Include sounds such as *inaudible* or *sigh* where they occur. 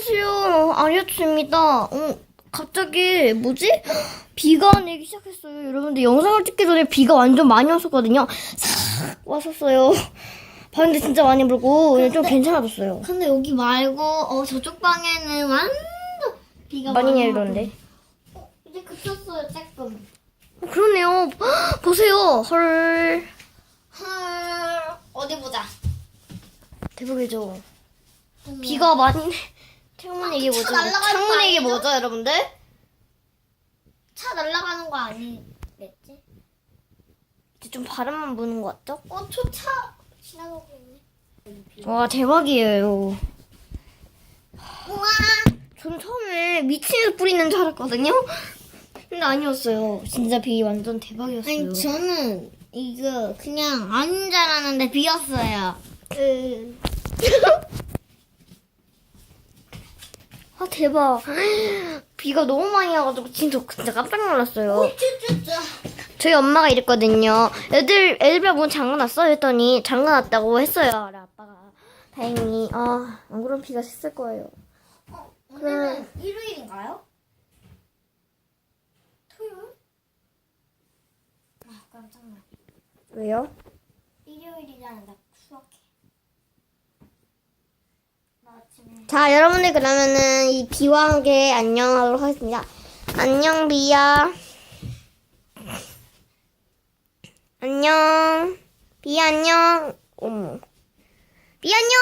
안녕하세요. 아리아츠입니다. 어, 갑자기 뭐지? 비가 내기 시작했어요. 여러분들 영상을 찍기 전에 비가 완전 많이 왔었거든요. 싹 왔었어요. 바람도 진짜 많이 불고 오늘 좀 괜찮아졌어요. 근데 여기 말고 어 저쪽 방에는 완전 비가 많이 내리던데. 어, 이제 그쳤어요 조금. 어, 그러네요. 헉, *gasps* 보세요. 헐. 헐 어디 보자. 대박이죠. 비가 많이 내. 창문에 이게 차 뭐죠? 날아가는 거 창문에 이게 아니죠? 뭐죠, 여러분들? 차 날아가는 거 아니겠지? 이제 좀 바람만 부는 것 같죠? 어저차 지나가고 있네. 와, 대박이에요. 우와. 저는 처음에 미친듯 뿌리는 줄 알았거든요. 근데 아니었어요. 진짜 비 완전 대박이었어요. 아니 저는 이거 그냥 아닌 줄 알았는데 비었어요. 그 *laughs* 아 대박. 비가 너무 많이 와가지고 진짜 진짜 깜짝 놀랐어요. 쭈쭈쭈. 저희 엄마가 이랬거든요. 애들 애들 문 잠가놨어 했더니 잠가놨다고 했어요. 우리 아빠가 다행히 아안 그런 비가 샜을 거예요. 어, 오늘은 일요일인가요? 토요일? 아 깜짝이야. 왜요? 일요일이잖아 나 수학해. 자 여러분들 그러면은 이 비와 함께 안녕하도록 하겠습니다. 안녕 비야. 안녕. 비 안녕. 어머. 비 안녕.